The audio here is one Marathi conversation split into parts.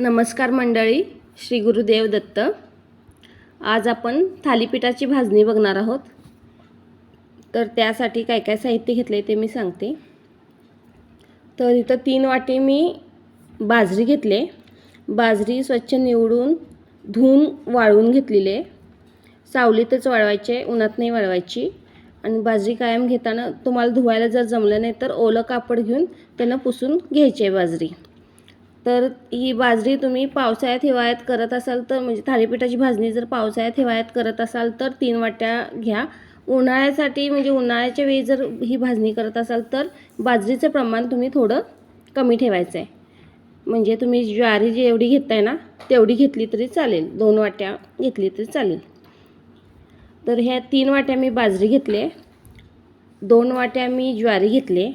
नमस्कार मंडळी श्री गुरुदेव दत्त. आज आपण थालीपीठाची भाजणी बघणार आहोत. तर त्यासाठी काय काय साहित्य घेतले ते मी सांगते. तर इथं तीन वाटी मी बाजरी घेतले. बाजरी स्वच्छ निवडून धुवून वाळवून घेतलेली आहे. सावलीतच वाळवायचे उन्हात नाही वाळवायची. आणि बाजरी कायम घेताना तुम्हाला धुवायला जर जमलं नाही तर ओलं कापड घेऊन त्यानं पुसून घ्यायची आहे बाजरी. तर ही बाजरी तुम्ही पावसाळ्यात हिवाळ्यात करत असाल तर म्हणजे थालीपीठाची भाजणी जर पावसाळ्यात हिवाळ्यात करत असाल तर तीन वाट्या घ्या. उन्हाळ्यासाठी म्हणजे उन्हाळ्याच्या वेळी जर ही भाजणी करत असाल तर बाजरीचं प्रमाण तुम्ही थोडं कमी ठेवायचं आहे म्हणजे तुम्ही ज्वारी जेवढी घेताय ना तेवढी घेतली तरी चालेल. दोन वाट्या घेतली तरी चालेल. तर ह्या तीन वाट्या मी बाजरी घेतले दोन वाट्या मी ज्वारी घेतले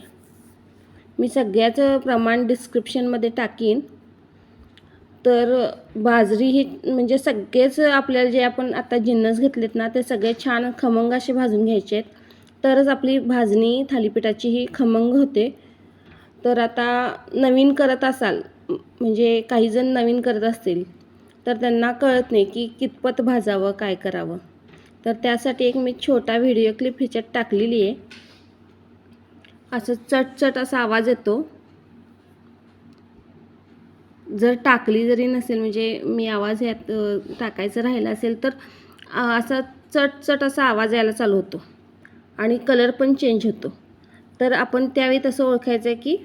मी सगळ्याचं प्रमाण डिस्क्रिप्शनमध्ये टाकीन. तर बाजरी ही म्हणजे सगळेच आपल्याला जे आपण आता जिन्नस घेतलेत ना ते सगळे छान खमंग असे भाजून घ्यायचे आहेत तरच आपली भाजणी थालीपीठाची ही खमंग होते. तर आता नवीन करत असाल म्हणजे काही जण नवीन करत असतील तर त्यांना कळत नाही की कितपत भाजावं काय करावं. तर त्यासाठी एक मी छोटा व्हिडिओ क्लिप ह्याच्यात टाकलेली आहे असं चटचट असा आवाज येतो. जर टाकली जरी नसेल म्हणजे मी आवाज यात टाकायचं राहिला असेल तर असा चटचट असा आवाज यायला चालू होतो आणि कलर पण चेंज होतो. तर आपण त्यावेळी तसं ओळखायचं आहे की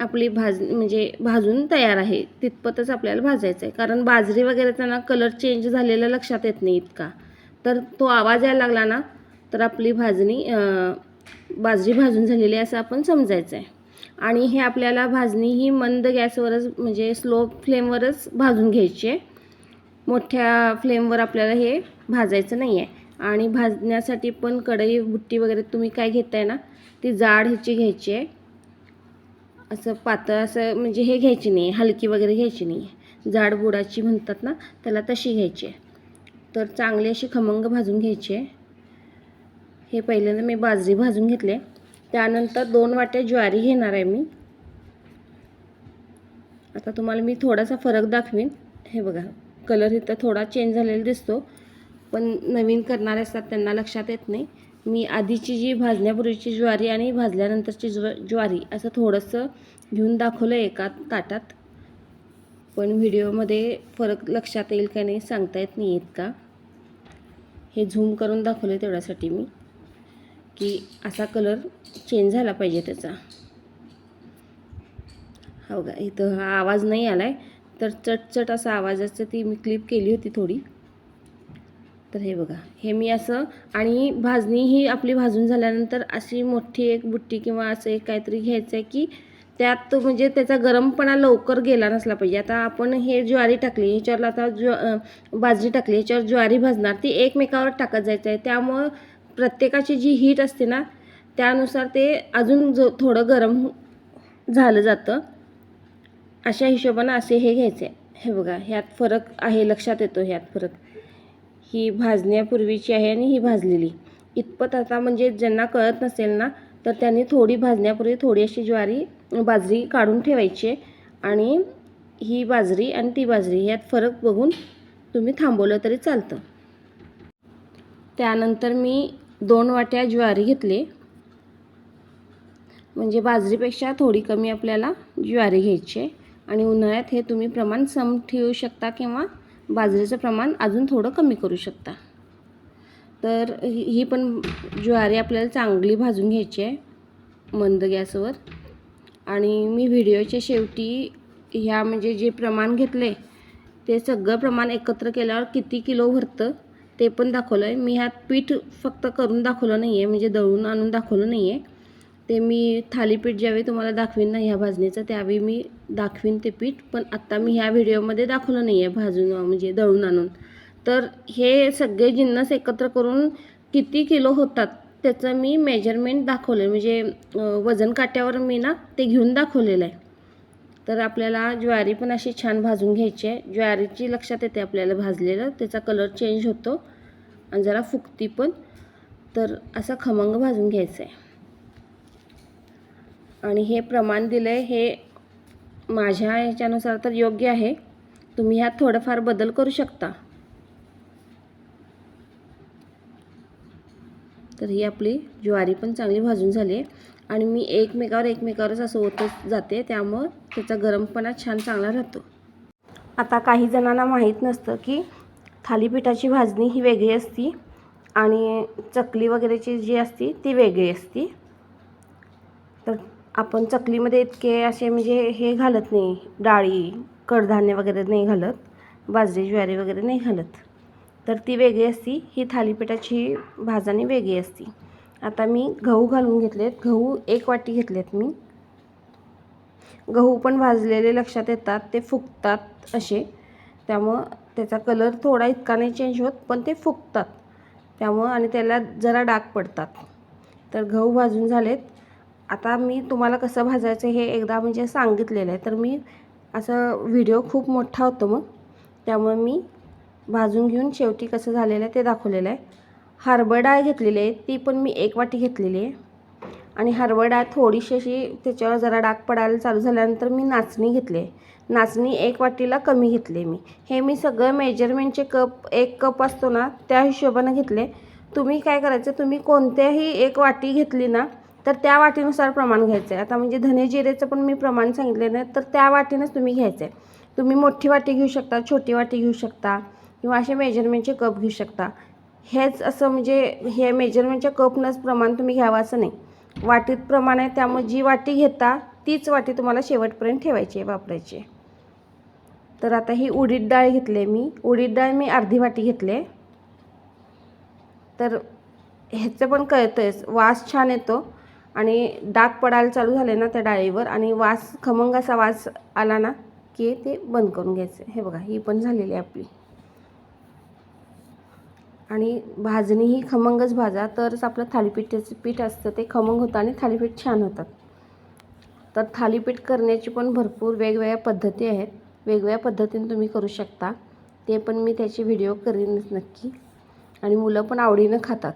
आपली भाज म्हणजे भाजून तयार आहे. तितपतच आपल्याला भाजायचं आहे. कारण बाजरी वगैरे त्यांना कलर चेंज झालेला लक्षात येत नाही इतका. तर तो आवाज यायला लागला ना तर आपली भाजणी बाजरी भाजून झालेली आहे असं आपण समजायचं आहे. आणि हे आपल्याला भाजणी ही मंद गॅसवरच म्हणजे स्लो फ्लेमवरच भाजून घ्यायची आहे. मोठ्या फ्लेमवर आपल्याला हे भाजायचं नाही आहे. आणि भाजण्यासाठी पण कढई बुट्टी वगैरे तुम्ही काय घेताय ना ती जाड ह्याची घ्यायची आहे. असं पातळ असं म्हणजे हे घ्यायची नाही हलकी वगैरे घ्यायची नाही आहे. जाड बुडाची म्हणतात ना त्याला तशी घ्यायची आहे. तर चांगली अशी खमंग भाजून घ्यायची आहे. हे पहिल्यांदा मी बाजरी भाजून घेतले. त्यानंतर दोन वाट्या ज्वारी घेणार आहे मी. आता तुम्हाला मी थोडासा फरक दाखवीन. हे बघा कलर इथं थोडा चेंज झालेला दिसतो. पण नवीन करणारे असतात त्यांना लक्षात येत नाही. मी आधीची जी भाजण्यापूर्वीची ज्वारी आणि भाजल्यानंतरची ज्व ज्वारी असं थोडंसं घेऊन दाखवलं एका ताटात. पण व्हिडिओमध्ये फरक लक्षात येईल का नाही सांगता येत नाही आहेत का? हे झूम करून दाखवलं तेवढ्यासाठी मी. की असा कलर चेंज झाला पाहिजे त्याचा. हो का? इथं हा आवाज नाही आला आहे तर चटचट असा आवाजाचं ती मी क्लिप केली होती थोडी. तर हे बघा. हे मी असं आणि भाजणी ही आपली भाजून झाल्यानंतर अशी मोठी एक बुट्टी किंवा असं एक काहीतरी घ्यायचं आहे की त्यात म्हणजे त्याचा गरमपणा लवकर गेला नसला पाहिजे. आता आपण हे ज्वारी टाकली ह्याच्यावर आता ज्व बाजरी टाकली ह्याच्यावर ज्वारी भाजणार ती एकमेकावर टाकत जायचं आहे त्यामुळं प्रत्येकाची जी हीट असते ना त्यानुसार ते अजून जो थोडं गरम झालं जातं. अशा हिशोबानं असे हे घ्यायचे. हे बघा ह्यात फरक आहे लक्षात येतो ह्यात फरक. ही भाजण्यापूर्वीची आहे आणि ही भाजलेली. इतपत आता म्हणजे ज्यांना कळत नसेल ना तर त्यांनी थोडी भाजण्यापूर्वी थोडी अशी ज्वारी बाजरी काढून ठेवायची आणि ही बाजरी आणि ती बाजरी ह्यात फरक बघून तुम्ही थांबवलं तरी चालतं. त्यानंतर मी दोन वाट्या ज्वारी घेतले. म्हणजे बाजरीपेक्षा थोडी कमी आपल्याला ज्वारी घ्यायची आहे. आणि उन्हाळ्यात हे तुम्ही प्रमाण सम ठेवू शकता किंवा बाजरीचं प्रमाण अजून थोडं कमी करू शकता. तर ही ही पण ज्वारी आपल्याला चांगली भाजून घ्यायची आहे मंद गॅसवर. आणि मी व्हिडिओच्या शेवटी ह्या म्हणजे जे प्रमाण घेतले ते सगळं प्रमाण एकत्र केल्यावर किती किलो भरतं? ते पण दाखवलं आहे मी ह्यात पीठ फक्त करून दाखवलं नाही आहे म्हणजे दळून आणून दाखवलं नाही आहे ते मी थालीपीठ ज्यावेळी तुम्हाला दाखवीन ना ह्या भाजणीचं त्यावेळी मी दाखवीन ते पीठ. पण आत्ता मी ह्या व्हिडिओमध्ये दाखवलं नाही आहे भाजून म्हणजे दळून आणून. तर हे सगळे जिन्नस एकत्र करून किती किलो होतात त्याचं मी मेजरमेंट दाखवलं म्हणजे वजन काट्यावर मी ना ते घेऊन दाखवलेलं आहे. तर आपल्याला ज्वारी पण अशी छान भाजून घ्यायची आहे. ज्वारीची लक्षात येते आपल्याला भाजलेलं. त्याचा कलर चेंज होतो. आणि जरा फुगती पण. तर असा खमंग भाजून घ्यायचं आहे. आणि हे प्रमाण दिलं आहे हे माझ्या ह्याच्यानुसार तर योग्य आहे. तुम्ही ह्यात थोडंफार बदल करू शकता. तर ही आपली ज्वारी पण चांगली भाजून झाली आहे. आणि मी एकमेकावर एकमेकावरच असं होतच जाते त्यामुळं त्याचा गरमपणा छान चांगला राहतो. आता काही जणांना माहीत नसतं की थालीपीठाची भाजणी ही वेगळी असती आणि चकली वगैरेची जी असती ती वेगळी असती. तर आपण चकलीमध्ये इतके असे म्हणजे हे घालत नाही डाळी कडधान्य वगैरे नाही घालत बाजरी ज्वारी वगैरे नाही घालत. तर ती वेगळी असती ही थालीपीठाची भाजणी वेगळी असती. आता मी गहू घालून घेतलेत. गहू एक वाटी घेतलेत मी. गहू पण भाजलेले लक्षात येतात. ते फुगतात असे. त्यामुळं त्याचा कलर थोडा इतका नाही चेंज होत पण ते फुगतात. त्यामुळं आणि त्याला जरा डाग पडतात. तर गहू भाजून झालेत. आता मी तुम्हाला कसं भाजायचं हे एकदा म्हणजे सांगितलेलं आहे. तर मी असं व्हिडिओ खूप मोठा होतो मग. त्यामुळे मी भाजून घेऊन शेवटी कसं झालेलं आहे ते दाखवलेलं आहे. हरभरा डाळ घेतलेली आहे ती पण मी एक वाटी घेतलेली आहे. आणि हरभरा डाळ थोडीशी अशी त्याच्यावर जरा डाग पडायला चालू झाल्यानंतर मी नाचणी घेतली आहे. नाचणी एक वाटीला कमी घेतली मी. हे मी सगळं मेजरमेंटचे कप एक कप असतो ना त्या हिशोबानं घेतले. तुम्ही काय करायचं तुम्ही कोणत्याही एक वाटी घेतली ना तर त्या वाटीनुसार प्रमाण घ्यायचं आहे आता म्हणजे धने जिरेचं पण मी प्रमाण सांगितले नाही तर त्या वाटीनंच तुम्ही घ्यायचं आहे तुम्ही मोठी वाटी घेऊ शकता छोटी वाटी घेऊ शकता किंवा असे मेजरमेंटचे कप घेऊ शकता. हेच असं म्हणजे हे मेजरमेंटच्या कपनंच प्रमाण तुम्ही घ्यावं असं नाही. वाटीत प्रमाण आहे त्यामुळे जी वाटी घेता तीच वाटी तुम्हाला शेवटपर्यंत ठेवायची आहे वापरायची आहे. तर आता ही उडीद डाळ घेतली मी. उडीद डाळ मी अर्धी वाटी घेतले तर ह्याचं पण कळतंयच वास छान येतो आणि डाग पडायला चालू झाले ना त्या डाळीवर आणि वास खमंग असा वास आला ना की ते बंद करून घ्यायचं हे बघा ही पण झालेली आहे आपली. आणि भाजणी ही खमंगच भाजा तरच आपलं थालीपीठाचं पीठ असतं ते खमंग होतं आणि थालीपीठ छान होतात. तर थालीपीठ करण्याची पण भरपूर वेगवेगळ्या पद्धती आहेत. वेगवेगळ्या पद्धतीने तुम्ही करू शकता. ते पण मी त्याचे व्हिडिओ करीनच नक्की. आणि मुलं पण आवडीनं खातात.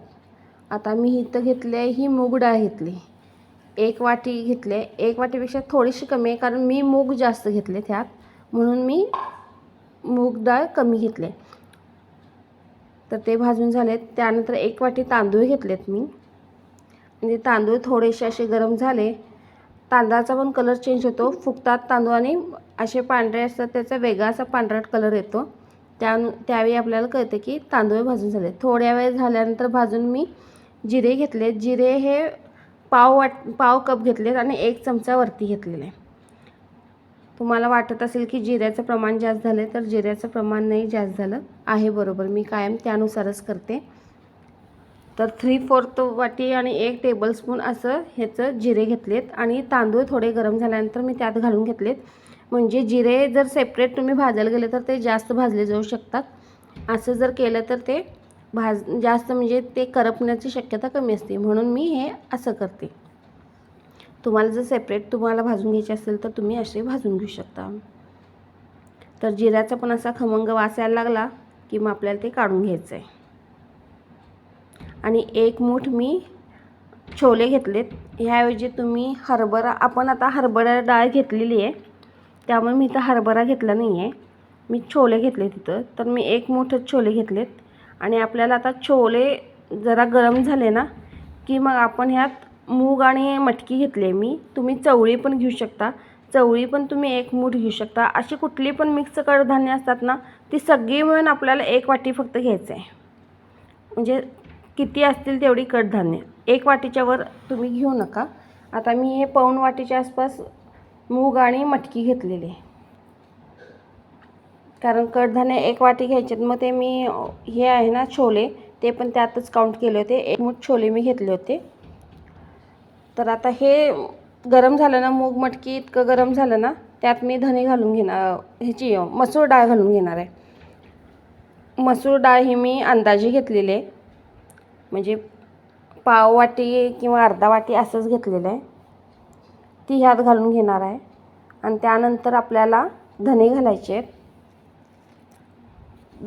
आता मी इथं घेतले आहे ही मूग डाळ घेतली. एक वाटी घेतले. एक वाटीपेक्षा थोडीशी कमी आहे कारण मी मूग जास्त घेतले त्यात. म्हणून मी मूग डाळ कमी घेतले. तर ते भाजून झालेत. त्यानंतर एक वाटी तांदूळ घेतलेत मी. म्हणजे तांदूळ थोडेसे असे गरम झाले. तांदळाचा पण कलर चेंज होतो. फुगतात तांदूळ आणि असे पांढरे असतात त्याचा वेगळा असा पांढरट कलर येतो. त्या त्यावेळी आपल्याला कळतं की तांदूळ भाजून झाले थोड्या वेळ झाल्यानंतर भाजून मी जिरे घेतले जिरे हे पाव वाट पाव कप घेतलेत आणि एक चमचा वरती घेतलेला. आहे तुम्हाला वाटत असेल की जिऱ्याचं प्रमाण जास्त झालं तर जिऱ्याचं प्रमाण नाही जास्त झालं. आहे बरोबर. मी कायम त्यानुसारच करते. तर थ्री फोर्थ वाटी आणि एक टेबलस्पून असं ह्याचं जिरे घेतलेत आणि तांदूळ थोडे गरम झाल्यानंतर मी त्यात घालून घेतलेत. म्हणजे जिरे जर सेपरेट तुम्ही भाजायला गेले तर ते जास्त भाजले जाऊ शकतात. असं जर केलं तर ते भाज जास्त म्हणजे ते करपण्याची शक्यता कमी असते. म्हणून मी हे असं करते. तुम्हाला जर सेपरेट तुम्हाला भाजून घ्यायचे असेल तर तुम्ही असे भाजून घेऊ शकता. तर जिऱ्याचा पण असा खमंग वास यायला लागला की मग आपल्याला ते काढून घ्यायचं आहे आणि एक मूठ मी छोले घेतलेत. ह्याऐवजी तुम्ही हरभरा आपण आता हरभरा डाळ घेतलेली आहे. त्यामुळे मी इथं हरभरा घेतला नाही आहे मी छोले घेतले तिथं तर मी एक मूठच छोले घेतलेत. आणि आपल्याला आता छोले जरा गरम झाले ना की मग आपण ह्यात मूग आणि मटकी घेतली आहे मी. तुम्ही चवळी पण घेऊ शकता. चवळी पण तुम्ही एक मूठ घेऊ शकता. अशी कुठली पण मिक्स कडधान्य असतात ना ती सगळी मिळून आपल्याला एक वाटी फक्त घ्यायचं आहे म्हणजे किती असतील तेवढी कडधान्य. एक वाटीच्या वर तुम्ही घेऊ नका. आता मी हे पाऊण वाटीच्या आसपास मूग आणि मटकी घेतलेली. आहे कारण कडधान्य एक वाटी घ्यायचे मग ते मी हे आहे ना छोले ते पण त्यातच काउंट केले होते. एक मूठ छोले मी घेतले होते. तर आता हे गरम झालं ना मूग मटकी इतकं गरम झालं ना त्यात मी धने घालून घेणार ह्याची मसूर डाळ घालून घेणार आहे. मसूर डाळ ही मी अंदाजे घेतलेली आहे. म्हणजे पाव वाटी किंवा अर्धा वाटी असंच घेतलेलं आहे. ती ह्यात घालून घेणार आहे. आणि त्यानंतर आपल्याला धने घालायचे आहेत.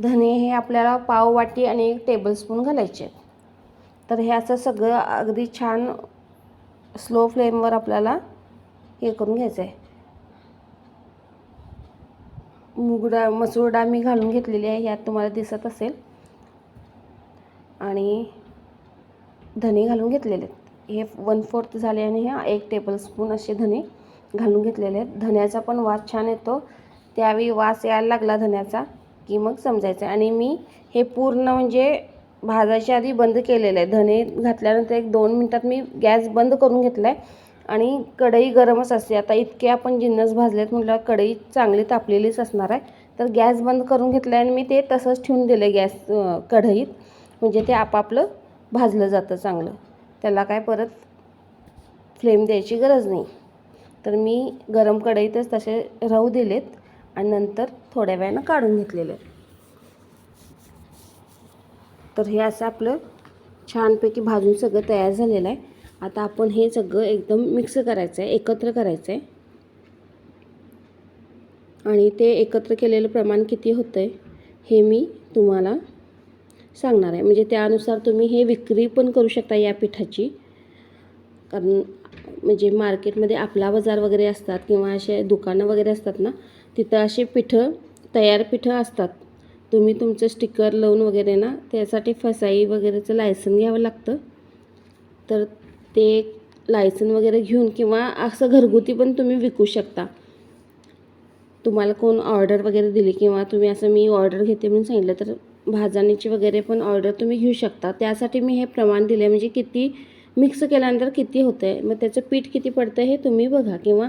धने हे आपल्याला पाव वाटी आणि एक टेबलस्पून घालायचे आहेत. तर हे असं सगळं अगदी छान स्लो फ्लेमवर आपल्याला हे करून घ्यायचं आहे मूग डाळ मसूर डाळ मी घालून घेतलेली आहे यात तुम्हाला दिसत असेल. आणि धने घालून घेतलेले आहेत. हे वन फोर्थ झाले आणि ह्या एक टेबलस्पून असे धने घालून घेतलेले आहेत. धन्याचा पण वास छान येतो. त्यावेळी वास यायला लागला धन्याचा की मग समजायचं. आणि मी हे पूर्ण म्हणजे भाजायच्या आधी बंद केलेलं आहे. धने घातल्यानंतर एक दोन मिनटात मी गॅस बंद करून घेतला आहे आणि कढई गरमच असते. आता इतके आपण जिन्नस भाजलेत म्हटल्यावर कढई चांगली तापलेलीच असणार आहे. तर गॅस बंद करून घेतला आहे आणि मी ते तसंच ठेवून दिलं गॅस कढईत. म्हणजे ते आपापलं भाजलं जातं चांगलं. त्याला काय परत फ्लेम द्यायची गरज नाही. तर मी गरम कढईतच तसे राहू दिलेत. आणि नंतर थोड्या वेळानं काढून घेतलेले आहेत. तर हे असं आपलं छानपैकी भाजून सगळं तयार झालेलं आहे. आता आपण हे सगळं एकदम मिक्स करायचं आहे एकत्र करायचं आहे. आणि ते एकत्र केलेलं प्रमाण किती होतं आहे हे मी तुम्हाला सांगणार आहे. म्हणजे त्यानुसार तुम्ही हे विक्री पण करू शकता या पिठाची. कारण म्हणजे मार्केटमध्ये आपला बाजार वगैरे असतात किंवा असे दुकानं वगैरे असतात ना तिथं असे पिठं तयार पिठं असतात. तुम्ही तुमचं स्टिकर लावून वगैरे ना त्यासाठी फसाई वगैरेचं लायसन घ्यावं लागतं. तर ते लायसन वगैरे घेऊन किंवा असं घरगुती पण तुम्ही विकू शकता. तुम्हाला कोण ऑर्डर वगैरे दिली किंवा तुम्ही असं मी ऑर्डर घेते म्हणून सांगितलं तर भाजणीची वगैरे पण ऑर्डर तुम्ही घेऊ शकता. त्यासाठी मी हे प्रमाण दिले म्हणजे किती मिक्स केल्यानंतर किती होतं आहे मग त्याचं पीठ किती पडतं हे तुम्ही बघा. किंवा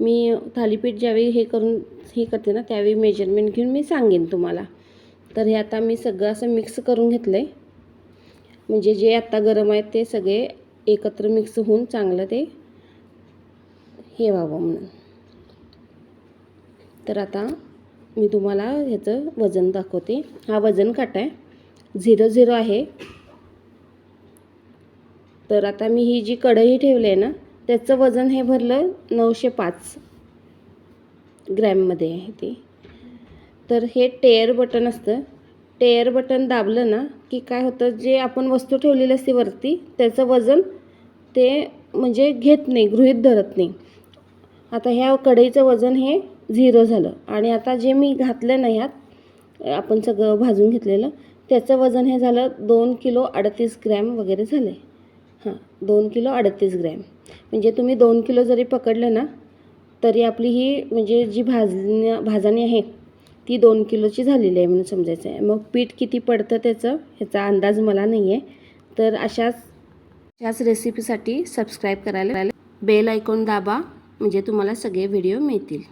मी थालीपीठ ज्यावेळी हे करून हे करते ना त्यावेळी मेजरमेंट घेऊन मी सांगेन तुम्हाला. तर हे आता मी सगळं असं मिक्स करून घेतलं आहे म्हणजे जे आत्ता गरम आहेत ते सगळे एकत्र मिक्स होऊन चांगलं ते हे व्हावं म्हणून. तर आता मी तुम्हाला ह्याचं वजन दाखवते. हा वजन काटा आहे. झिरो झिरो आहे. तर आता मी ही जी कढई ठेवली आहे ना त्याचं वजन हे भरलं नऊशे पाच ग्रॅममध्ये आहे ते. तर हे टेअर बटन असतं. टेअर बटन दाबलं ना की काय होतं जे आपण वस्तू ठेवलेली असते वरती त्याचं वजन ते म्हणजे घेत नाही गृहित धरत नाही. आता ह्या कढईचं वजन हे झिरो झालं. आणि आता जे मी घातलं ना ह्यात आपण सगळं भाजून घेतलेलं त्याचं वजन हे झालं दोन किलो अडतीस ग्रॅम वगैरे झालं आहे हां दोन किलो अडतीस ग्रॅम. म्हणजे तुम्ही दोन किलो जरी पकडलं ना तरी आपली ही म्हणजे जी भाजण्या भाजणी आहे ती दोन किलोची झालेली आहे म्हणून समजायचं आहे. मग पीठ किती पडतं त्याचं? ह्याचा अंदाज मला नाही आहे. तर अशाच अशाच रेसिपीसाठी सबस्क्राईब करायला बेल ऐकून दाबा म्हणजे तुम्हाला सगळे व्हिडिओ मिळतील.